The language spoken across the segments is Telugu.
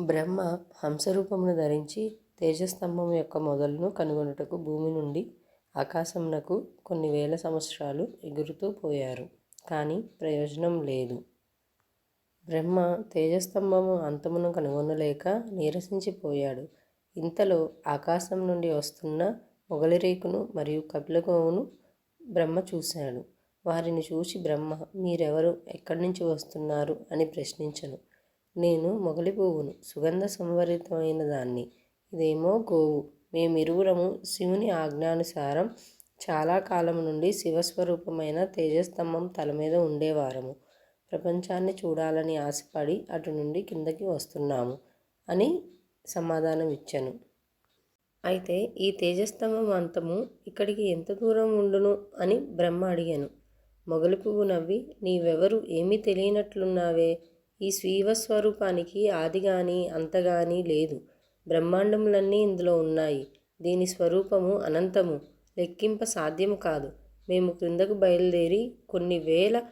బ్రహ్మ హంసరూపమును ధరించి తేజస్తంభం యొక్క మొదలను కనుగొనుటకు భూమి నుండి ఆకాశమునకు కొన్ని వేల సంవత్సరాలు ఎగురుతూ పోయారు కానీ ప్రయోజనం లేదు. బ్రహ్మ తేజస్తంభము అంతమును కనుగొనలేక నీరసించిపోయాడు. ఇంతలో ఆకాశం నుండి వస్తున్న మొగలిరేకును మరియు కపిలగోవును బ్రహ్మ చూశాడు. వారిని చూసి బ్రహ్మ మీరెవరు? ఎక్కడి నుంచి వస్తున్నారు? అని ప్రశ్నించను నేను మొగలి పువ్వును సుగంధ సంభరితమైనదాన్ని. ఇదేమో గోవు. మేమిరువురము శివుని ఆజ్ఞానుసారం చాలా కాలం నుండి శివస్వరూపమైన తేజస్తంభం తల మీద ఉండేవారము. ప్రపంచాన్ని చూడాలని ఆశపడి అటు నుండి కిందకి వస్తున్నాము అని సమాధానం ఇచ్చాను అయితే ఈ తేజస్తంభం అంతము ఇక్కడికి ఎంత దూరం ఉండును అని బ్రహ్మ అడిగాను మొగలి పువ్వు నవ్వి నీవెవరు ఏమీ తెలియనట్లున్నావే. ఈ శివస్వరూపానికి ఆదిగాని అంతగాని లేదు. బ్రహ్మాండములన్నీ ఇందులో ఉన్నాయి. దీని స్వరూపము అనంతము. లెక్కింప సాధ్యము కాదు. మేము క్రిందకు బయలుదేరి కొన్ని వేల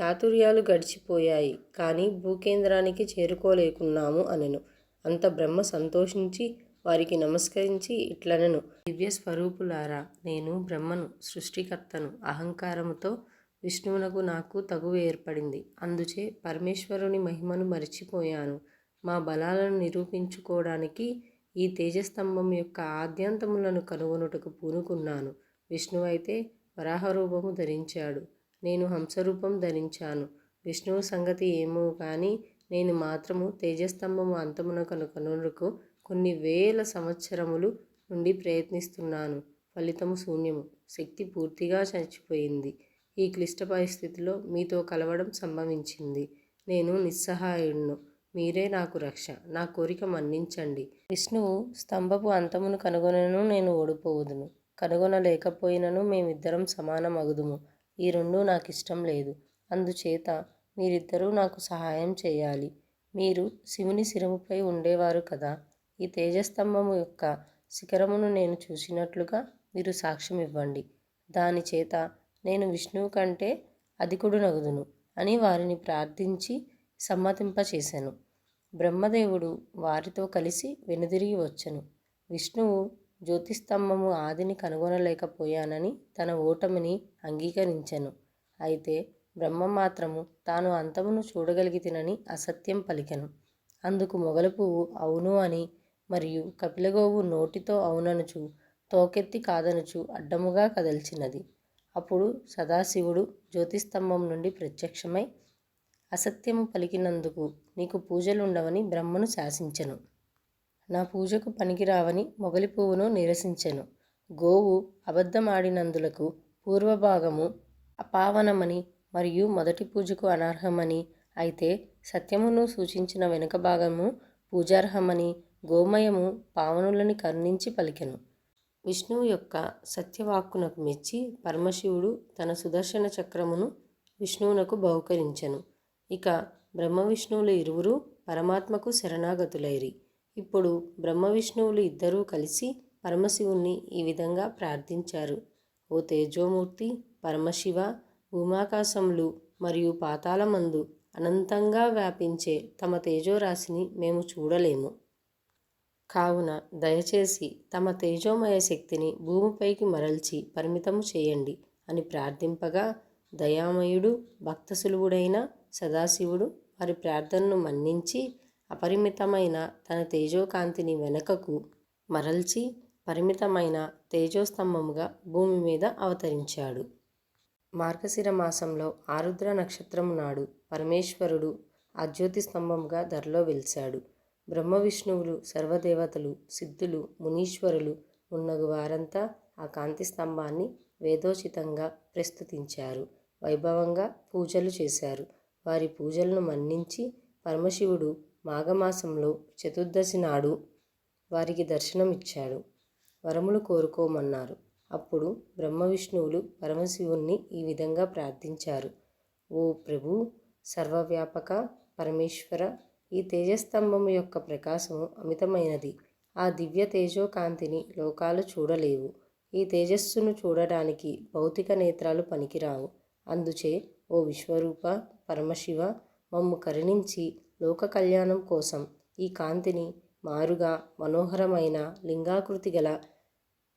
చాతుర్యాలు గడిచిపోయాయి కానీ భూకేంద్రానికి చేరుకోలేకున్నాము అనెను. అంత బ్రహ్మ సంతోషించి వారికి నమస్కరించి ఇట్లనెను. దివ్యస్వరూపులారా నేను బ్రహ్మను. సృష్టికర్తను. అహంకారముతో విష్ణువునకు నాకు తగువు ఏర్పడింది. అందుచే పరమేశ్వరుని మహిమను మరచిపోయాను. మా బలాలను నిరూపించుకోవడానికి ఈ తేజస్తంభం యొక్క ఆద్యంతములను కనుగొనుటకు పూనుకున్నాను. విష్ణువైతే వరాహరూపము ధరించాడు. నేను హంసరూపం ధరించాను. విష్ణువు సంగతి ఏమో కానీ నేను మాత్రము తేజస్తంభము అంతమును కనుగొనుటకు కొన్ని వేల సంవత్సరములు నుండి ప్రయత్నిస్తున్నాను. ఫలితము శూన్యము. శక్తి పూర్తిగా చచ్చిపోయింది. ఈ క్లిష్ట పరిస్థితిలో మీతో కలవడం సంభవించింది. నేను నిస్సహాయుడును మీరే నాకు రక్ష. నా కోరిక మన్నించండి. విష్ణువు స్తంభపు అంతమును కనుగొనను నేను ఓడిపోవుదును. కనుగొనలేకపోయినను మేమిద్దరం సమానమగుదుము. ఈ రెండూ ఇష్టం లేదు. అందుచేత మీరిద్దరూ నాకు సహాయం చేయాలి. మీరు శివుని శిరముపై ఉండేవారు కదా. ఈ తేజస్తంభము యొక్క శిఖరమును నేను చూసినట్లుగా మీరు సాక్ష్యం ఇవ్వండి దానిచేత నేను విష్ణువు కంటే అధికుడు నగుదును అని వారిని ప్రార్థించి సమ్మతింపచేశాను బ్రహ్మదేవుడు వారితో కలిసి వెనుదిరిగి వచ్చెను. విష్ణువు జ్యోతిస్తంభము ఆదిని కనుగొనలేకపోయానని తన ఓటమిని అంగీకరించెను. అయితే బ్రహ్మ మాత్రము తాను అంతమును చూడగలిగితినని అసత్యం పలికెను. అందుకు మొగలిపువ్వు అవును అని మరియు కపిలగోవు నోటితో అవుననుచు తోకెత్తి కాదనుచు అడ్డముగా కదల్చినది. అప్పుడు సదాశివుడు జ్యోతిస్తంభం నుండి ప్రత్యక్షమై అసత్యము పలికినందుకు నీకు పూజలుండవని బ్రహ్మను శాసించెను. నా పూజకు పనికిరావని మొగలి పువ్వును నిరసించెను. గోవు అబద్ధమాడినందులకు పూర్వభాగము అపావనమని మరియు మొదటి పూజకు అనర్హమని అయితే సత్యమును సూచించిన వెనుక భాగము పూజార్హమని గోమయము పావనులని కరుణించి పలికెను. విష్ణువు యొక్క సత్యవాక్కునకు మెచ్చి పరమశివుడు తన సుదర్శన చక్రమును విష్ణువునకు బహుకరించను ఇక బ్రహ్మ విష్ణువులు ఇరువురు పరమాత్మకు శరణాగతులైరి. ఇప్పుడు బ్రహ్మ విష్ణువులు ఇద్దరూ కలిసి పరమశివుణ్ణి ఈ విధంగా ప్రార్థించారు ఓ తేజోమూర్తి పరమశివ భూమాకాశములు మరియు పాతాళమందు అనంతంగా వ్యాపించే తమ తేజోరాశిని మేము చూడలేము. కావున దయచేసి తమ తేజోమయ శక్తిని భూమిపైకి మరల్చి పరిమితము చేయండి అని ప్రార్థింపగా దయామయుడు భక్తసులువుడైన సదాశివుడు వారి ప్రార్థనను మన్నించి అపరిమితమైన తన తేజోకాంతిని వెనుకకు మరల్చి పరిమితమైన తేజోస్తంభముగా భూమిమీద అవతరించాడు. మార్గశిర మాసంలో ఆరుద్ర నక్షత్రము నాడు పరమేశ్వరుడు ఆ జ్యోతిస్తంభముగా ధరలో వెలిశాడు. బ్రహ్మ విష్ణువులు సర్వదేవతలు సిద్ధులు మునీశ్వరులు మున్నగు వారంతా ఆ కాంతి స్తంభాన్ని వేదోచితంగా ప్రస్తుతించారు. వైభవంగా పూజలు చేశారు. వారి పూజలను మన్నించి పరమశివుడు మాఘమాసంలో చతుర్దశి నాడు వారికి దర్శనమిచ్చాడు. వరములు కోరుకోమన్నారు. అప్పుడు బ్రహ్మ విష్ణువులు పరమశివుణ్ణి ఈ విధంగా ప్రార్థించారు ఓ ప్రభు సర్వవ్యాపక పరమేశ్వర ఈ తేజస్తంభం యొక్క ప్రకాశము అమితమైనది. ఆ దివ్య తేజోకాంతిని లోకాలు చూడలేవు. ఈ తేజస్సును చూడడానికి భౌతిక నేత్రాలు పనికిరావు. అందుచే ఓ విశ్వరూప పరమశివ మమ్ము కరుణించి లోకకల్యాణం కోసం ఈ కాంతిని మారుగా మనోహరమైన లింగాకృతి గల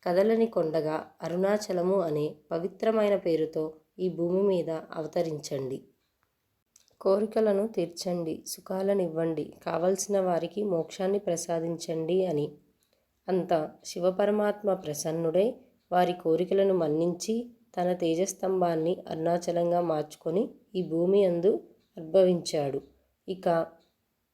కదలని కొండగా అరుణాచలము అనే పవిత్రమైన పేరుతో ఈ భూమి మీద అవతరించండి కోరికలను తీర్చండి సుఖాలనివ్వండి కావలసిన వారికి మోక్షాన్ని ప్రసాదించండి అని. అంతా శివపరమాత్మ ప్రసన్నుడై వారి కోరికలను మన్నించి తన తేజస్తంభాన్ని అరుణాచలంగా మార్చుకొని ఈ భూమి అందు ఉద్భవించాడు. ఇక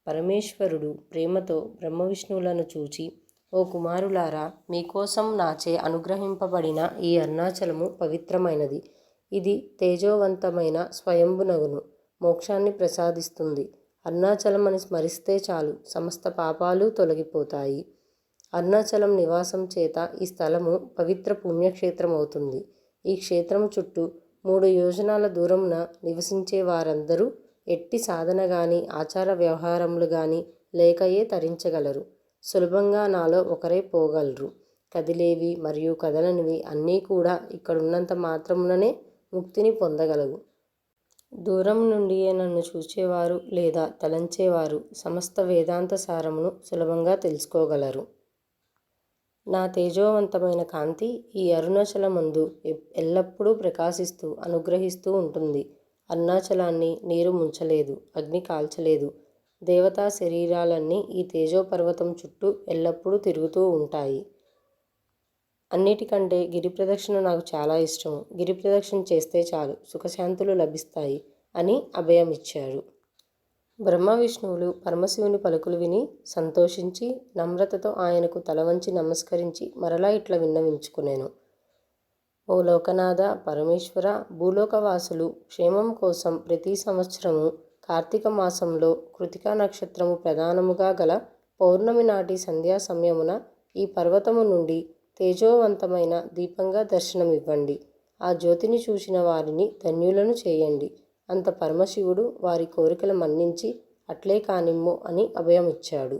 పరమేశ్వరుడు ప్రేమతో బ్రహ్మ విష్ణువులను చూచి ఓ కుమారులారా మీకోసం నాచే అనుగ్రహింపబడిన ఈ అరుణాచలము పవిత్రమైనది. ఇది తేజోవంతమైన స్వయంభునగును. మోక్షాన్ని ప్రసాదిస్తుంది. అరుణాచలం అని స్మరిస్తే చాలు. సమస్త పాపాలు తొలగిపోతాయి. అరుణాచలం నివాసం చేత ఈ స్థలము పవిత్ర పుణ్యక్షేత్రం అవుతుంది ఈ క్షేత్రం చుట్టూ మూడు యోజనాల దూరమున నివసించే వారందరూ ఎట్టి సాధన కానీ ఆచార వ్యవహారములు కానీ లేకయే తరించగలరు. సులభంగా నాలో ఒకరే పోగలరు. కదిలేవి మరియు కదలనివి అన్నీ కూడా ఇక్కడున్నంత మాత్రముననే ముక్తిని పొందగలవు. దూరం నుండియే నన్ను చూచేవారు లేదా తలంచేవారు సమస్త వేదాంత సారమును సులభంగా తెలుసుకోగలరు. నా తేజోవంతమైన కాంతి ఈ అరుణాచలమందు ఎప్- ఎల్లప్పుడూ ప్రకాశిస్తూ అనుగ్రహిస్తూ ఉంటుంది. అరుణాచలాన్ని నీరు ముంచలేదు అగ్ని కాల్చలేదు. దేవతా శరీరాలన్నీ ఈ తేజోపర్వతం చుట్టూ ఎల్లప్పుడూ తిరుగుతూ ఉంటాయి. అన్నిటికంటే గిరి ప్రదక్షిణ నాకు చాలా ఇష్టము గిరి ప్రదక్షిణ చేస్తే చాలు సుఖశాంతులు లభిస్తాయి అని అభయమిచ్చారు బ్రహ్మ విష్ణువులు పరమశివుని పలుకులు విని సంతోషించి నమ్రతతో ఆయనకు తల వంచి నమస్కరించి మరలా ఇట్లా విన్నవించుకునేను. ఓ లోకనాథ పరమేశ్వర భూలోకవాసులు క్షేమం కోసం ప్రతి సంవత్సరము కార్తీక మాసంలో కృతికా నక్షత్రము ప్రధానముగా గల పౌర్ణమి నాటి సంధ్యా సమయమున ఈ పర్వతము నుండి తేజోవంతమైన దీపంగా దర్శనమివ్వండి. ఆ జ్యోతిని చూసిన వారిని ధన్యులను చేయండి. అంత పరమశివుడు వారి కోరికలు మన్నించి అట్లే కానిమ్ము అని అభయమిచ్చాడు.